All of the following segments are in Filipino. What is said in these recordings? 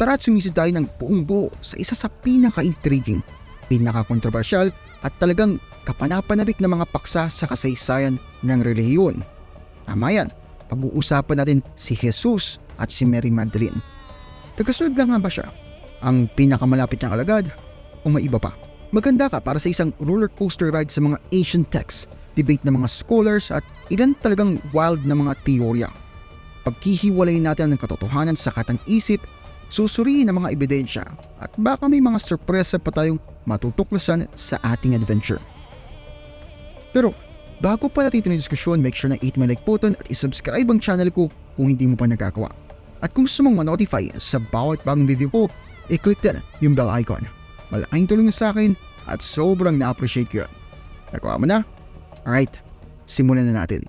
Tara't sumisid tayo ng buong buo sa isa sa pinaka-intriguing, pinaka-kontrobersyal at talagang kapanapanabik na mga paksa sa kasaysayan ng relihiyon. Tama yan, pag-uusapan natin si Jesus at si Mary Magdalene. Tagasunod lang nga ba siya? Ang pinakamalapit niyang alagad o may iba pa? Maganda ka para sa isang roller coaster ride sa mga ancient texts, debate ng mga scholars at ilan talagang wild na mga teorya. Pagkihiwalay natin ang katotohanan sa katang isip, susuriin ang mga ebidensya at baka may mga sorpresa pa tayong matutuklasan sa ating adventure. Pero bago pa natin ito ng diskusyon, make sure na 8 my like button at isubscribe ang channel ko kung hindi mo pa nagkakawa. At kung gusto mong ma-notify sa bawat bagong video ko, i-click din yung bell icon. Malaking tulong sa akin at sobrang na-appreciate ko yun. Nagawa mo na? Alright, simulan na natin.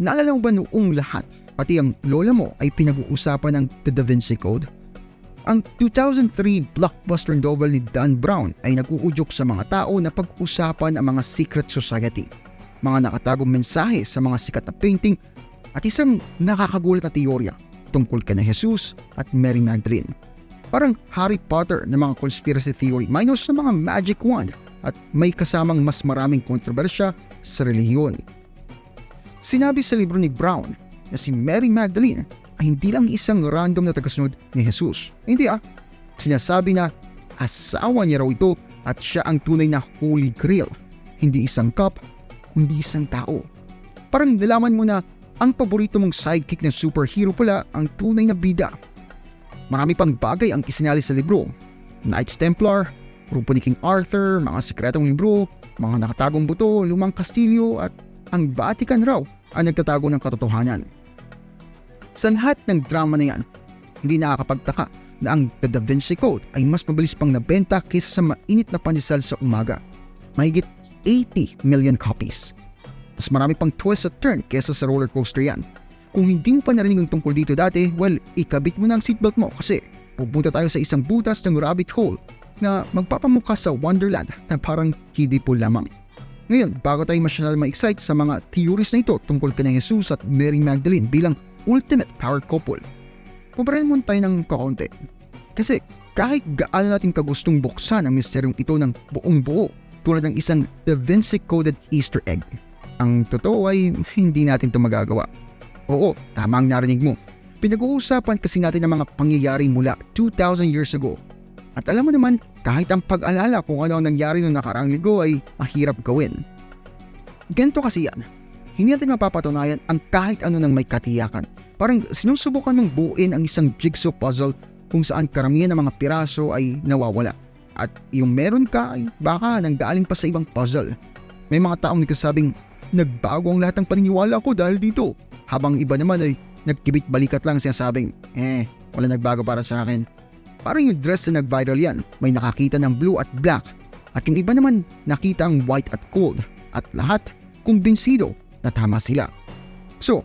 Naalala mo ba noong lahat, pati ang lola mo ay pinag-uusapan ng The Da Vinci Code? Ang 2003 blockbuster novel ni Dan Brown ay nag-uudyok sa mga tao na pag-usapan ang mga secret society, mga nakatagong mensahe sa mga sikat na painting at isang nakakagulat na teorya tungkol kay na Jesus at Mary Magdalene. Parang Harry Potter na mga conspiracy theory minus sa mga magic wand at may kasamang mas maraming kontrobersya sa relihiyon. Sinabi sa libro ni Brown na si Mary Magdalene ay hindi lang isang random na tagasunod ni Jesus. Hindi ah. Sinasabi na asawa niya raw ito at siya ang tunay na Holy Grail. Hindi isang cup, kundi isang tao. Parang nalaman mo na ang paborito mong sidekick na superhero pala ang tunay na bida. Marami pang bagay ang isinali sa libro. Knights Templar, grupo ni King Arthur, mga sikretong libro, mga nakatagong buto, lumang kastilyo at ang Vatican raw ang nagtatago ng katotohanan. Sa lahat ng drama na yan, hindi nakakapagtaka na ang The Da Vinci Code ay mas mabilis pang nabenta kaysa sa mainit na pandesal sa umaga. Mahigit 80 million copies. Mas marami pang twist at turn kaysa sa roller coaster yan. Kung hindi mo pa narinig ang tungkol dito dati, well, ikabit mo na ang seatbelt mo kasi pupunta tayo sa isang butas ng rabbit hole na magpapamukha sa Wonderland na parang kiddie pool lamang. Ngayon, bago tayo masyadal ma-excite sa mga theories na ito tungkol kay Jesus at Mary Magdalene bilang ultimate power couple, kumparahin mo tayo ng kakonti. Kasi kahit gaano natin kagustong buksan ang misteryong ito ng buong buo tulad ng isang Da Vinci coded Easter egg, ang totoo ay hindi natin ito magagawa. Oo, tama ang narinig mo. Pinag-uusapan kasi natin ang mga pangyayari mula 2,000 years ago. At alam mo naman, kahit ang pag-alala kung ano ang nangyari noong nakaraang linggo ay mahirap gawin. Ganito kasi yan. Hindi natin mapapatunayan ang kahit ano ng may katiyakan. Parang sinusubukan mong buuin ang isang jigsaw puzzle kung saan karamihan ng mga piraso ay nawawala. At yung meron ka ay baka nanggaling pa sa ibang puzzle. May mga taong nagsasabing, nagbago ang lahat ng paniniwala ko dahil dito. Habang iba naman ay nagkibit balikat lang sinasabing, eh, wala nagbago para sa akin. Parang yung dress na nag-viral yan, may nakakita ng blue at black. At yung iba naman nakita ang white at gold. At lahat kumbinsido na tama sila. So,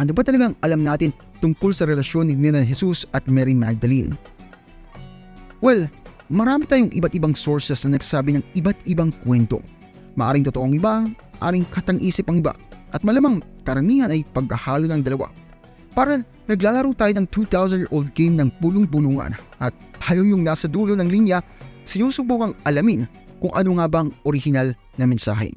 ano ba talagang alam natin tungkol sa relasyon ni Nina Jesus at Mary Magdalene? Well, marami tayong iba't ibang sources na nagsasabi ng iba't ibang kwento. Maaring totoong iba, aring katang-isip ang iba, at malamang karamihan ay pagkahalo ng dalawa. Para naglalaro tayo ng 2,000-year-old game ng bulong-bulungan at tayo yung nasa dulo ng linya, sinusubukang alamin kung ano nga bang original na mensahe.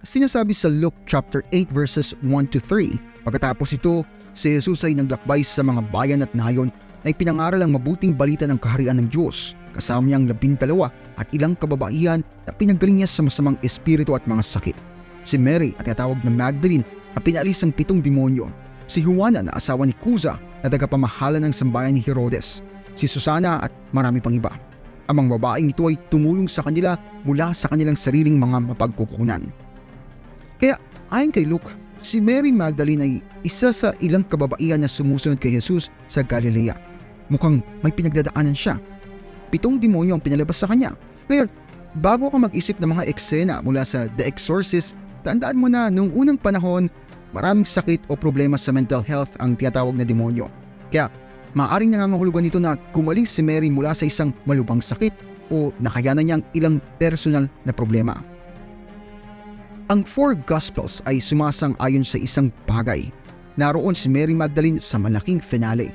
Sinasabi sa Luke chapter 8 verses 1 to 3, pagkatapos ito, si Jesus ay naglakbay sa mga bayan at nayon na ipinangaral ang mabuting balita ng kaharian ng Diyos, kasama niyang labintalawa at ilang kababaihan na pinagaling niya sa masamang espiritu at mga sakit. Si Mary at tinatawag na Magdalene na pinalis ang pitong demonyo. Si Juana na asawa ni Cuza na tagapamahala ng sambayan ni Herodes. Si Susana at marami pang iba. Ang mga babaeng ito ay tumulong sa kanila mula sa kanilang sariling mga mapagkukunan. Kaya ayon kay Luke, si Mary Magdalene ay isa sa ilang kababaihan na sumusunod kay Jesus sa Galilea. Mukhang may pinagdadaanan siya. Pitong demonyo ang pinalabas sa kanya. Ngayon, bago ka mag-isip ng mga eksena mula sa The Exorcist, tandaan mo na noong unang panahon, maraming sakit o problema sa mental health ang tinatawag na demonyo. Kaya, maaaring nangangahulugan nito na gumaling si Mary mula sa isang malubang sakit o nakayanan niya ang ilang personal na problema. Ang four Gospels ay sumasang-ayon sa isang bagay. Naroon si Mary Magdalene sa malaking finale.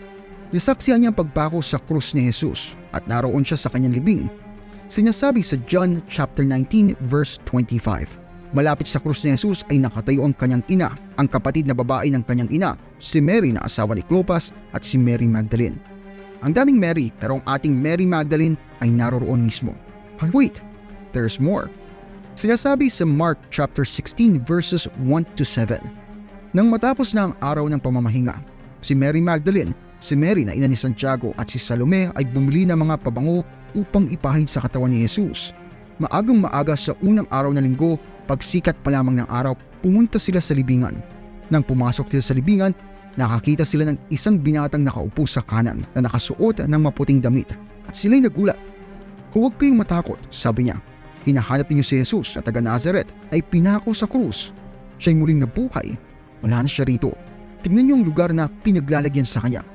Nisaksihan niya ang pagpako sa krus ni Jesus at naroon siya sa kanyang libing. Sinasabi sa John chapter 19 verse 25. Malapit sa krus ni Jesus ay nakatayo ang kanyang ina, ang kapatid na babae ng kanyang ina, si Mary na asawa ni Clopas at si Mary Magdalene. Ang daming Mary pero ang ating Mary Magdalene ay naroroon mismo. But wait, there's more. Sinasabi sa Mark chapter 16 verses 1 to 7. Nang matapos na ang araw ng pamamahinga, si Mary Magdalene, si Mary na ina ni Santiago at si Salome ay bumili ng mga pabango upang ipahid sa katawan ni Jesus. Maagang maaga sa unang araw ng linggo, pagsikat pa lamang ng araw, pumunta sila sa libingan. Nang pumasok sila sa libingan, nakakita sila ng isang binatang nakaupo sa kanan na nakasuot ng maputing damit at sila'y nagulat. Huwag kayong matakot, sabi niya. Hinahanap ninyo si Jesus na taga Nazareth ay pinako sa krus. Siya'y muling nabuhay. Wala na siya rito. Tignan niyo ang lugar na pinaglalagyan sa kanya.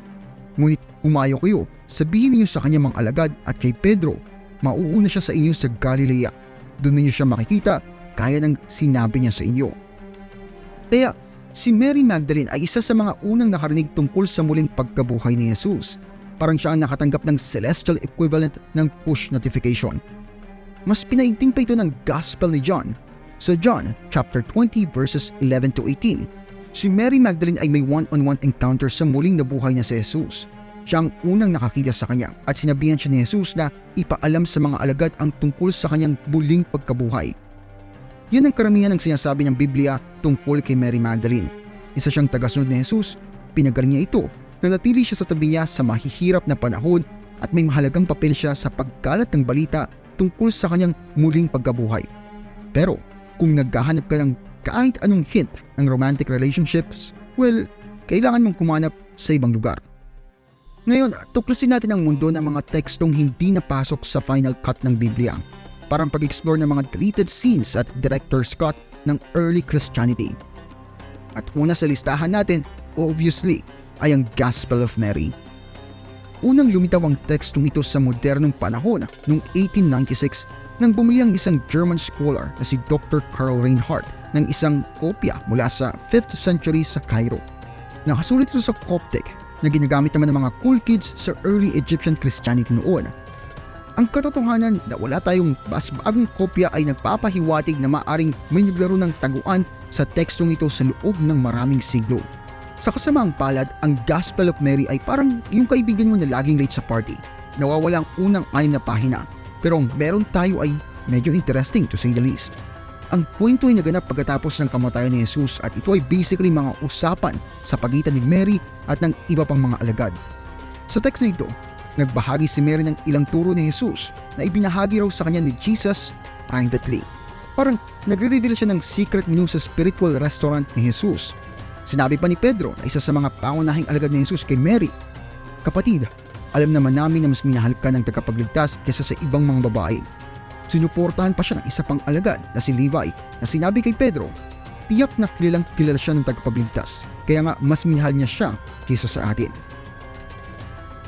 Ngunit umayo kayo, sabihin niyo sa kanya mga alagad at kay Pedro, mauuna siya sa inyo sa Galilea. Doon ninyo siya makikita kaya ng sinabi niya sa inyo. Kaya si Mary Magdalene ay isa sa mga unang nakarinig tungkol sa muling pagkabuhay ni Jesus. Parang siya ang nakatanggap ng celestial equivalent ng push notification. Mas pinaigting pa ito ng Gospel ni John. Sa John chapter 20 verses 11 to 18, si Mary Magdalene ay may one-on-one encounter sa muling nabuhay na si Jesus. Siya ang unang nakakita sa kanya at sinabihan siya ni Jesus na ipaalam sa mga alagad ang tungkol sa kanyang muling pagkabuhay. Yan ang karamihan ng sinasabi ng Biblia tungkol kay Mary Magdalene. Isa siyang tagasunod ni Jesus, pinagaling niya ito, nanatili siya sa tabi niya sa mahihirap na panahon at may mahalagang papel siya sa pagkalat ng balita tungkol sa kanyang muling pagkabuhay. Pero kung naghahanap ka ng kahit anong hint ng romantic relationships, well, kailangan mong kumanap sa ibang lugar. Ngayon, tuklasin natin ang mundo ng mga tekstong hindi napasok sa final cut ng Biblia. Parang pag-explore ng mga deleted scenes at director's cut ng early Christianity. At una sa listahan natin, obviously, ay ang Gospel of Mary. Unang lumitaw ang tekstong ito sa modernong panahon noong 1896 nang bumili ang isang German scholar na si Dr. Karl Reinhardt ng isang kopya mula sa 5th century sa Cairo. Nakasulit ito sa Coptic na ginagamit naman ng mga cool kids sa early Egyptian Christianity noon. Ang katotohanan na wala tayong mas bagong kopya ay nagpapahiwatig na maaring may naglaro ng taguan sa tekstong ito sa loob ng maraming siglo. Sa kasamaang palad, ang Gospel of Mary ay parang yung kaibigan mo na laging late sa party. Nawawala ang unang anim na pahina. Pero ang meron tayo ay medyo interesting to say the least. Ang kwento ay naganap pagkatapos ng kamatayan ni Jesus at ito ay basically mga usapan sa pagitan ni Mary at ng iba pang mga alagad. Sa text na ito, nagbahagi si Mary ng ilang turo ni Jesus na ibinahagi raw sa kanya ni Jesus privately. Parang nagre-reveal siya ng secret menu sa spiritual restaurant ni Jesus. Sinabi pa ni Pedro na isa sa mga pangunahing alagad ni Jesus kay Mary, Kapatid, alam naman namin na mas minahal ka ng tagapagligtas kaysa sa ibang mga babae. Sinuportahan pa siya ng isa pang alagad na si Levi na sinabi kay Pedro, tiyak na kilalang kilala siya ng tagapagligtas kaya nga mas minahal niya siya kaysa sa atin.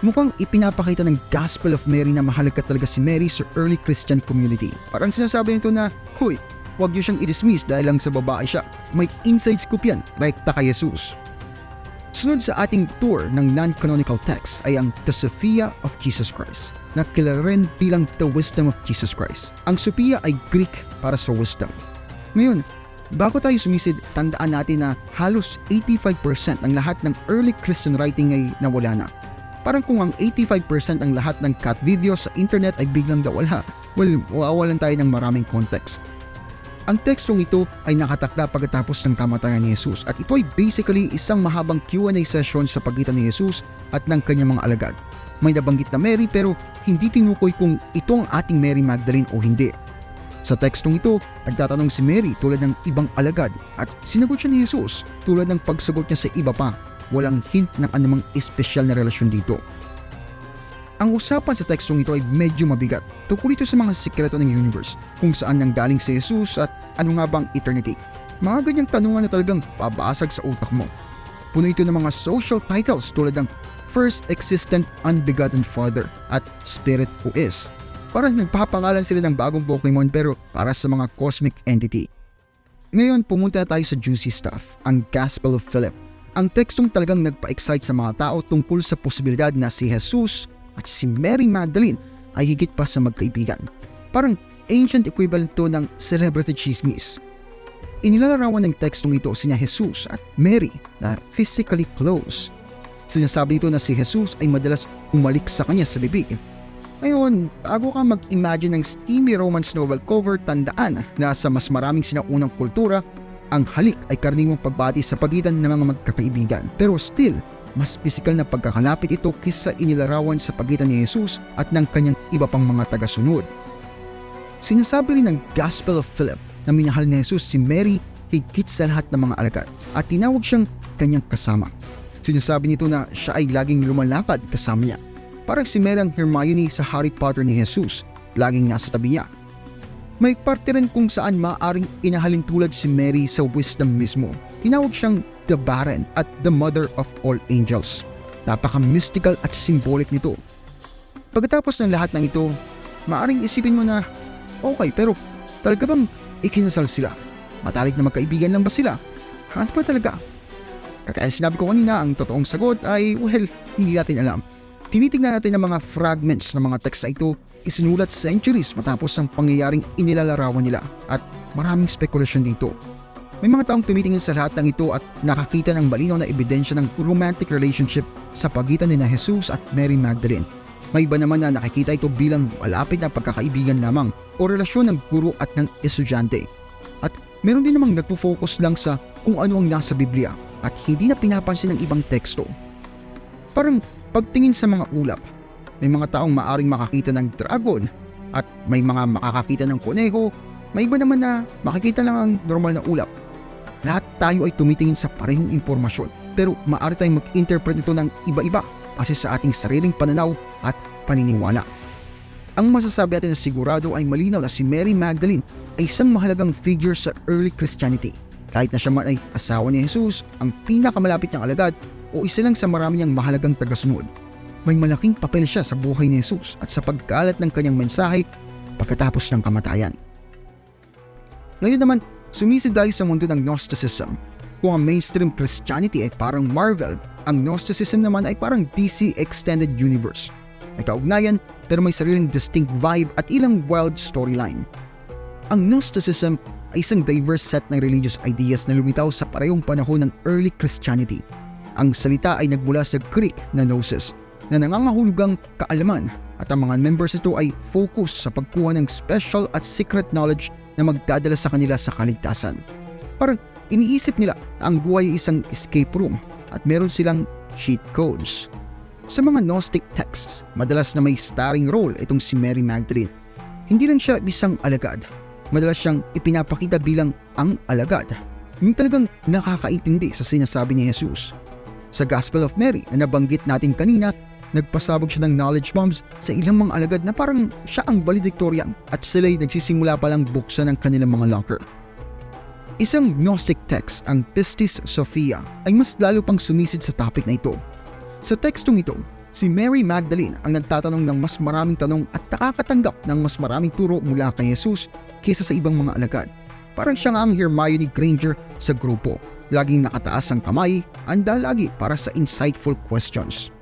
Mukhang ipinapakita ng Gospel of Mary na mahalaga talaga si Mary sa early Christian community. Parang sinasabi nito na, Huy, huwag niyo siyang i-dismiss dahil lang sa babae siya. May inside scoop yan, rekta kay Jesus. Sunod sa ating tour ng non-canonical text ay ang The Sophia of Jesus Christ na kilala rin bilang The Wisdom of Jesus Christ. Ang Sophia ay Greek para sa wisdom. Ngayon, bago tayo sumisid, tandaan natin na halos 85% ng lahat ng early Christian writing ay nawala na. Parang kung ang 85% ng lahat ng cat videos sa internet ay biglang nawala, well, mawawalan tayo ng maraming context. Ang tekstong ito ay nakatakda pagkatapos ng kamatayan ni Jesus at ito ay basically isang mahabang Q&A session sa pagitan ni Jesus at ng kanyang mga alagad. May nabanggit na Mary pero hindi tinukoy kung ito ang ating Mary Magdalene o hindi. Sa tekstong ito, nagtatanong si Mary tulad ng ibang alagad at sinagot siya ni Jesus tulad ng pagsagot niya sa iba pa. Walang hint ng anumang espesyal na relasyon dito. Ang usapan sa tekstong ito ay medyo mabigat. Tungkol ito sa mga sikreto ng universe, kung saan nanggaling si Jesus at ano nga bang eternity. Mga ganyang tanungan na talagang pabasag sa utak mo. Puno ito ng mga social titles tulad ng First Existent Unbegotten Father at Spirit Who Is. Parang nagpapangalan sila ng bagong Pokemon pero para sa mga cosmic entity. Ngayon, pumunta tayo sa juicy stuff, ang Gospel of Philip. Ang tekstong talagang nagpa-excite sa mga tao tungkol sa posibilidad na si Jesus at si Mary Magdalene ay higit pa sa magkaibigan. Parang ancient equivalent to ng celebrity chismis. Inilalarawan ng tekstong ito sina Jesus at Mary na physically close. Sinasabi ito na si Jesus ay madalas umalik sa kanya sa bibig. Ngayon, bago ka mag-imagine ng steamy romance novel cover, tandaan na sa mas maraming sinaunang kultura, ang halik ay karaniwang pagbati sa pagitan ng mga magkakaibigan. Pero still, mas pisikal na pagkakalapit ito kisa inilarawan sa pagitan ni Jesus at ng kanyang iba pang mga tagasunod. Sinasabi rin ng Gospel of Philip na minahal ni Jesus si Mary higit sa lahat ng mga alagad at tinawag siyang kanyang kasama. Sinasabi nito na siya ay laging lumalakad kasama niya. Parang si Mary ang Hermione sa Harry Potter ni Jesus, laging nasa tabi niya. May parte rin kung saan maaring inahalin tulad si Mary sa wisdom mismo. Tinawag siyang the Barren at the Mother of all Angels. Napaka-mystical at symbolic nito. Pagkatapos ng lahat ng ito, maaring isipin mo na, okay pero talaga bang ikinasal sila? Matalik na magkaibigan lang ba sila? Ano ba talaga? Kaya sinabi ko kanina, ang totoong sagot ay, well, hindi natin alam. Tinitingnan natin ang mga fragments ng mga tekst na ito isinulat centuries matapos ang pangyayaring inilalarawan nila at maraming spekulasyon dito. May mga taong tumitingin sa lahat ng ito at nakakita ng malinaw na ebidensya ng romantic relationship sa pagitan ni na Jesus at Mary Magdalene. May iba naman na nakikita ito bilang malapit na pagkakaibigan lamang o relasyon ng guro at ng estudyante. At meron din namang nagpo-focus lang sa kung ano ang nasa Biblia at hindi na pinapansin ng ibang teksto. Parang pagtingin sa mga ulap, may mga taong maaring makakita ng dragon at may mga makakakita ng kuneho, may iba naman na makikita lang ang normal na ulap. Tayo ay tumitingin sa parehong impormasyon pero maaari tayong mag-interpret ito ng iba-iba base sa ating sariling pananaw at paniniwala. Ang masasabi natin na sigurado ay malinaw na si Mary Magdalene ay isang mahalagang figure sa early Christianity. Kahit na siya man ay asawa ni Jesus, ang pinakamalapit niyang alagad o isa lang sa marami niyang mahalagang tagasunod may malaking papel siya sa buhay ni Jesus at sa pagkalat ng kanyang mensahe pagkatapos ng kamatayan. Ngayon naman, sumisid tayo sa mundo ng Gnosticism. Kung ang mainstream Christianity ay parang Marvel, ang Gnosticism naman ay parang DC Extended Universe. May kaugnayan pero may sariling distinct vibe at ilang wild storyline. Ang Gnosticism ay isang diverse set ng religious ideas na lumitaw sa parehong panahon ng early Christianity. Ang salita ay nagmula sa Greek na gnosis na nangangahulugang kaalaman at ang mga members nito ay focus sa pagkuha ng special at secret knowledge na magdadala sa kanila sa kaligtasan. Parang iniisip nila na ang buhay ay isang escape room at meron silang cheat codes. Sa mga Gnostic texts, madalas na may starring role itong si Mary Magdalene. Hindi lang siya isang alagad, madalas siyang ipinapakita bilang ang alagad. Yung talagang nakakaintindi sa sinasabi ni Jesus. Sa Gospel of Mary na nabanggit natin kanina, nagpasabog siya ng knowledge bombs sa ilang mga alagad na parang siya ang valedictorian at sila'y nagsisimula palang buksan ng kanilang mga locker. Isang Gnostic text, ang Pistis Sophia, ay mas lalo pang sumisid sa topic na ito. Sa tekstong ito, si Mary Magdalene ang nagtatanong ng mas maraming tanong at nakakatanggap ng mas maraming turo mula kay Jesus kaysa sa ibang mga alagad. Parang siya nga ang Hermione Granger sa grupo. Laging nakataas ang kamay, anda lagi para sa insightful questions.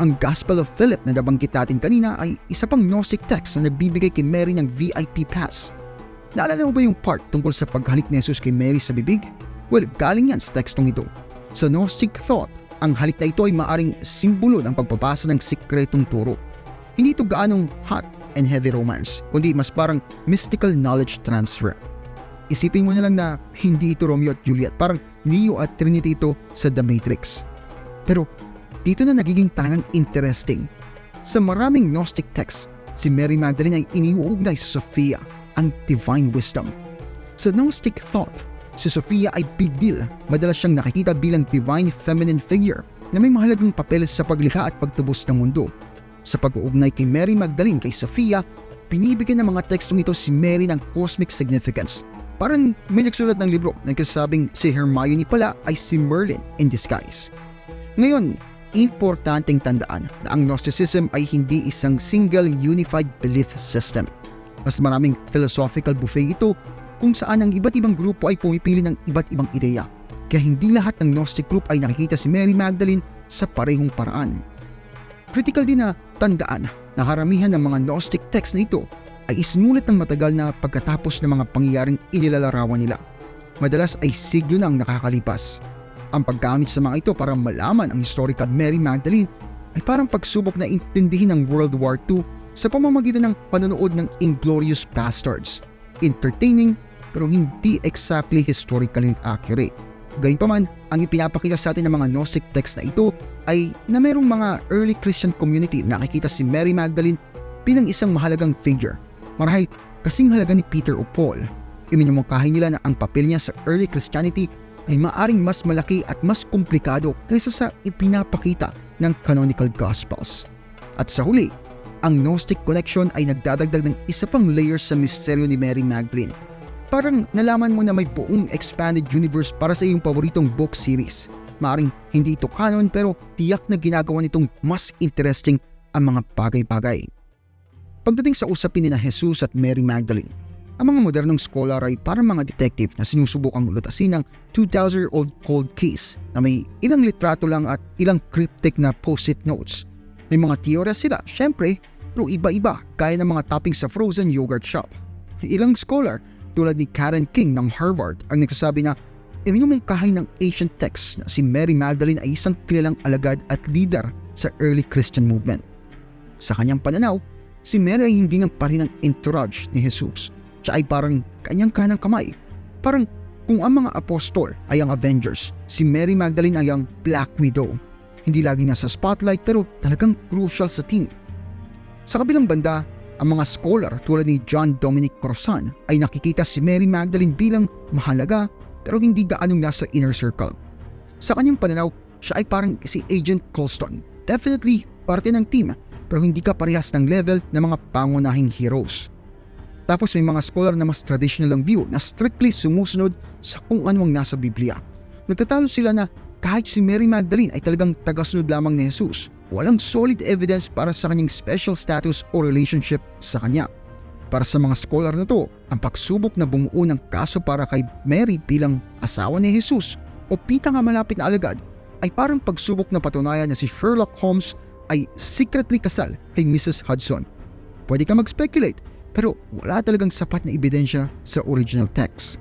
Ang Gospel of Philip na nabanggit natin kanina ay isa pang Gnostic text na nagbibigay kay Mary ng VIP pass. Naalala mo ba yung part tungkol sa paghalik ni Jesus kay Mary sa bibig? Well, galing yan sa tekstong ito. Sa Gnostic thought, ang halik na ito ay maaring simbolo ng pagpapasa ng sikretong turo. Hindi ito gaanong hot and heavy romance, kundi mas parang mystical knowledge transfer. Isipin mo na lang na hindi ito Romeo at Juliet, parang Neo at Trinity ito sa The Matrix. Pero dito na nagiging talagang interesting. Sa maraming Gnostic texts, si Mary Magdalene ay iniuugnay sa Sophia, ang divine wisdom. Sa Gnostic thought, si Sophia ay big deal. Madalas siyang nakikita bilang divine feminine figure na may mahalagang papel sa paglikha at pagtubos ng mundo. Sa pag-uugnay kay Mary Magdalene kay Sophia, pinibigyan ng mga tekstong ito si Mary ng cosmic significance. Parang may nagsulat ng libro na kasabing si Hermione pala ay si Merlin in disguise. Ngayon, importanteng tandaan na ang Gnosticism ay hindi isang single unified belief system. Mas maraming philosophical buffet ito kung saan ang iba't ibang grupo ay pumipili ng iba't ibang ideya. kaya hindi lahat ng Gnostic group ay nakikita si Mary Magdalene sa parehong paraan. Critical din na tandaan na karamihan ng mga Gnostic text na ito ay isinulat ng matagal na pagkatapos ng mga pangyayaring inilalarawan nila. Madalas ay siglo na ang nakakalipas. Ang paggamit sa mga ito para malaman ang historical Mary Magdalene ay parang pagsubok na intindihin ng World War II sa pamamagitan ng panonood ng Inglorious Bastards. Entertaining pero hindi exactly historically accurate. Gayunpaman, ang ipinapakita sa atin ng mga Gnostic text na ito ay na mayroong mga early Christian community na nakikita si Mary Magdalene bilang isang mahalagang figure. Marahil kasing halaga ni Peter o Paul. Iminumungkahi nila na ang papel niya sa early Christianity ay maaring mas malaki at mas komplikado kaysa sa ipinapakita ng canonical gospels. At sa huli, ang Gnostic connection ay nagdadagdag ng isa pang layer sa misteryo ni Mary Magdalene. Parang nalaman mo na may buong expanded universe para sa iyong paboritong book series. Maaring hindi ito canon pero tiyak na ginagawa nitong mas interesting ang mga bagay-bagay. Pagdating sa usapin ni na Jesus at Mary Magdalene, ang mga modernong scholar ay parang mga detective na sinusubukang lutasin ng 2,000-year-old cold case na may ilang litrato lang at ilang cryptic na post-it notes. May mga teorya sila, syempre, pero iba-iba gaya ng mga toppings sa frozen yogurt shop. Ilang scholar tulad ni Karen King ng Harvard ang nagsasabi na iminumungkahay ng ancient texts na si Mary Magdalene ay isang kilalang alagad at leader sa early Christian movement. Sa kanyang pananaw, si Mary ay hindi ng pari ng entourage ni Jesus. Siya ay parang kanyang kanang kamay. Parang kung ang mga apostol ay ang Avengers, si Mary Magdalene ay ang Black Widow. Hindi lagi nasa spotlight pero talagang crucial sa team. Sa kabilang banda, ang mga scholar tulad ni John Dominic Crozan ay nakikita si Mary Magdalene bilang mahalaga pero hindi gaanong nasa inner circle. Sa kanyang pananaw, siya ay parang si Agent Colston. Definitely parte ng team pero hindi ka parehas ng level ng mga pangunahing heroes. Tapos may mga scholar na mas traditional ang view na strictly sumusunod sa kung ano ang nasa Biblia. Nagtatalo sila na kahit si Mary Magdalene ay talagang tagasunod lamang ni Jesus, walang solid evidence para sa kanyang special status o relationship sa kanya. Para sa mga scholar na to, ang pagsubok na bumuo ng kaso para kay Mary bilang asawa ni Jesus o pinakamalapit na alagad ay parang pagsubok na patunayan na si Sherlock Holmes ay secretly kasal kay Mrs. Hudson. Pwede ka mag-speculate pero wala talagang sapat na ebidensya sa original text.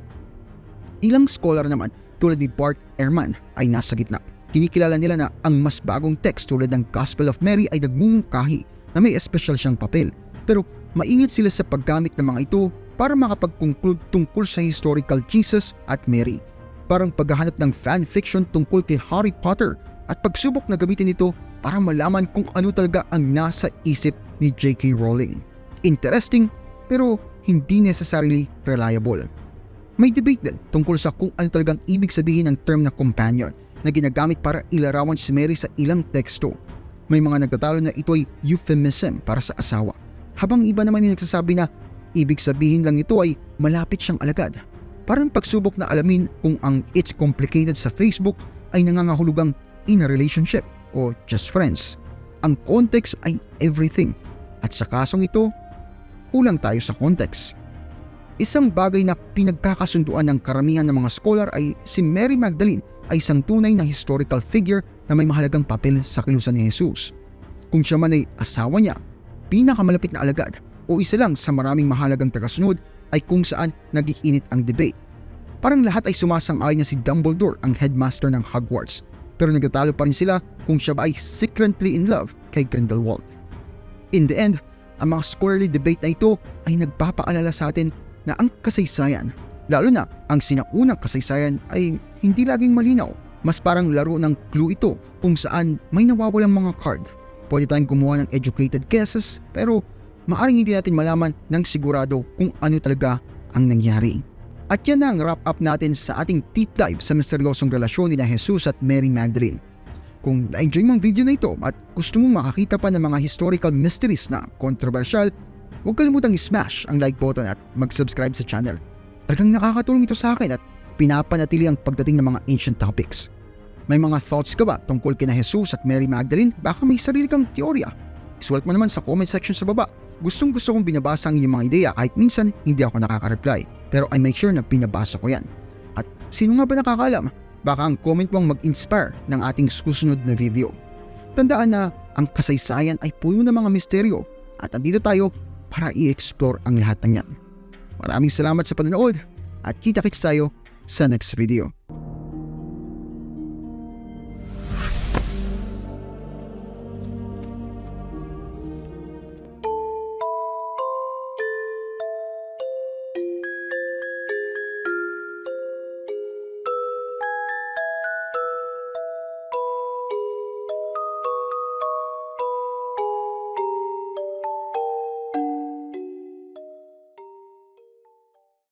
Ilang scholar naman tulad ni Bart Ehrman ay nasa gitna. Kinikilala nila na ang mas bagong text tulad ng Gospel of Mary ay nagmumungkahi na may espesyal siyang papel. Pero maingat sila sa paggamit ng mga ito para makapag-conclude tungkol sa historical Jesus at Mary. Parang paghahanap ng fan fiction tungkol kay Harry Potter at pagsubok na gamitin ito para malaman kung ano talaga ang nasa isip ni J.K. Rowling. Interesting pero hindi necessarily reliable. May debate din tungkol sa kung ano talagang ibig sabihin ng term na companion na ginagamit para ilarawan si Mary sa ilang teksto. May mga nagtatalo na ito ay euphemism para sa asawa. Habang iba naman yung nagsasabi na ibig sabihin lang ito ay malapit siyang alagad. Parang pagsubok na alamin kung ang it's complicated sa Facebook ay nangangahulugang in a relationship o just friends. Ang context ay everything. At sa kasong ito, kulang tayo sa context. Isang bagay na pinagkakasunduan ng karamihan ng mga scholar ay si Mary Magdalene ay isang tunay na historical figure na may mahalagang papel sa kilusan ni Jesus. Kung siya man ay asawa niya, pinakamalapit na alagad o isa lang sa maraming mahalagang tagasunod ay kung saan nagiinit ang debate. Parang lahat ay sumasang-ayon na si Dumbledore ang headmaster ng Hogwarts pero nagtatalo pa rin sila kung siya ba ay secretly in love kay Grindelwald. In the end, ang mga scholarly debate na ito ay nagpapaalala sa atin na ang kasaysayan, lalo na ang sinaunang kasaysayan ay hindi laging malinaw. Mas parang laro ng clue ito kung saan may nawawalang mga card. Pwede tayong gumawa ng educated guesses pero maaring hindi natin malaman ng sigurado kung ano talaga ang nangyari. At yan na ang wrap up natin sa ating deep dive sa misteryosong relasyon ni na Jesus at Mary Magdalene. Kung na-enjoy mo ang video na ito at gusto mong makakita pa ng mga historical mysteries na controversial, huwag kalimutang i-smash ang like button at mag-subscribe sa channel. Talagang nakakatulong ito sa akin at pinapanatili ang pagdating ng mga ancient topics. May mga thoughts ka ba tungkol kina Jesus at Mary Magdalene? Baka may sarili kang teorya. Isulat mo naman sa comment section sa baba. Gustong gusto kong binabasa ang inyong mga ideya kahit minsan hindi ako nakaka-reply. Pero I make sure na pinabasa ko yan. At sino nga ba nakakaalam? Baka ang comment mo ang mag-inspire ng ating susunod na video. Tandaan na ang kasaysayan ay puno ng mga misteryo at andito tayo para i-explore ang lahat ng yan. Maraming salamat sa panonood at kita-kits tayo sa next video.